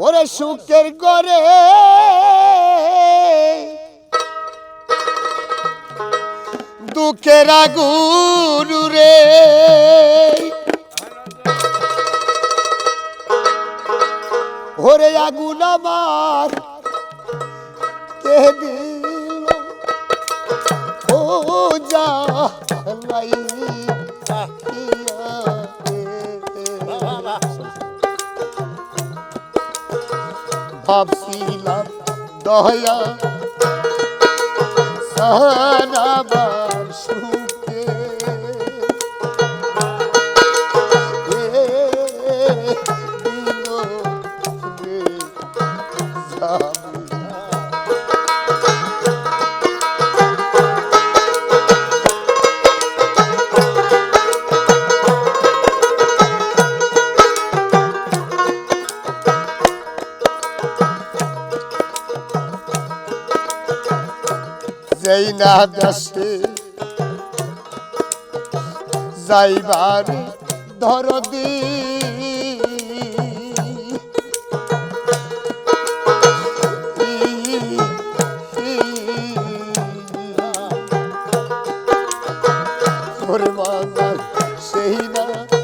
ওরে সুখের করে দুঃখের আগুন রে ওরে আগুন আমার কে দিল? ও যা লাই ভাবছিলাম দয়া সারাবার সুখে যেই না দেশে যাইবার ধরদি সেই না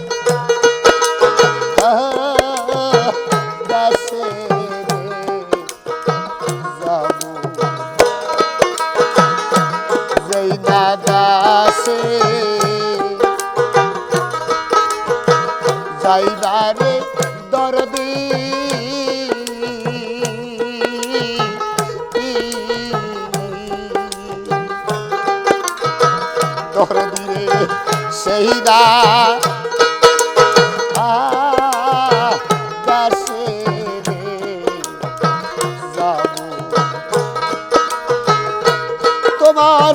দাসে যাইবারে দরদি। দরদি রে সেই তোমার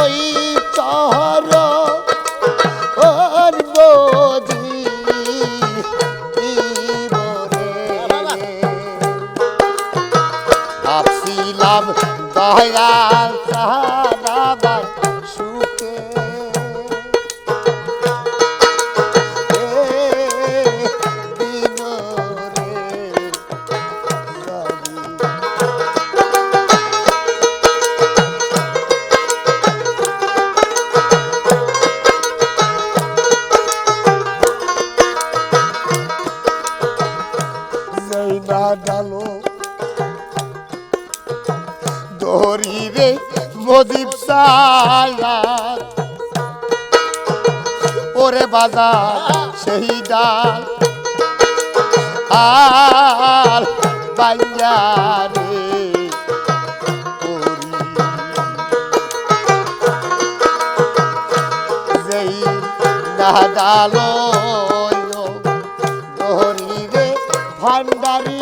ভাবছিলাম দয়াল সাহাবার সুখে। দিন রে যাবি। যেই না ডালো দড়ি রে মদিব সায়া ওরে বাজার, সেই ডাল আর বাঞ্জারে যেই না ডালো দড়ি রে ভান্ডারি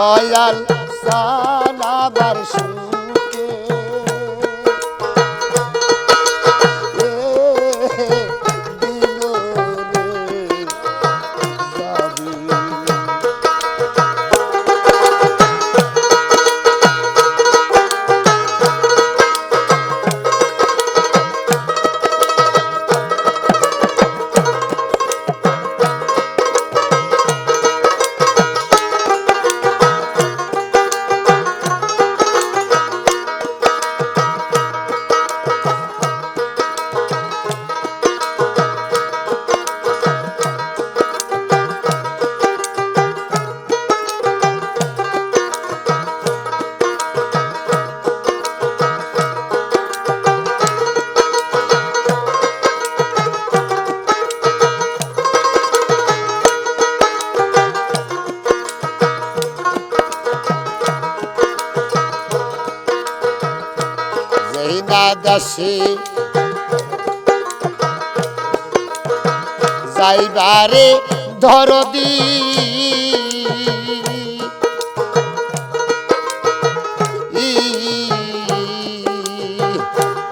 দয়াল সালাবার সু একাদশে যাইবারে ধরদি।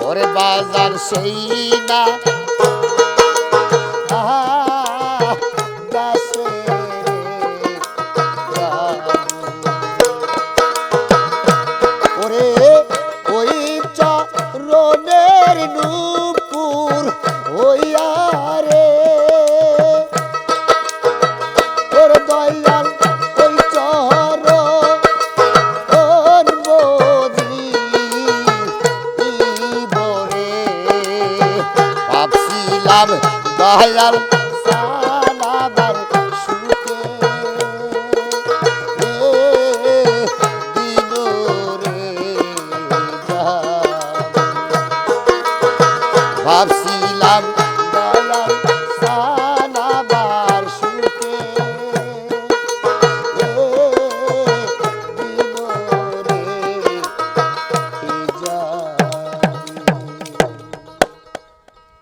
ওরে বাজার সেই না Oh.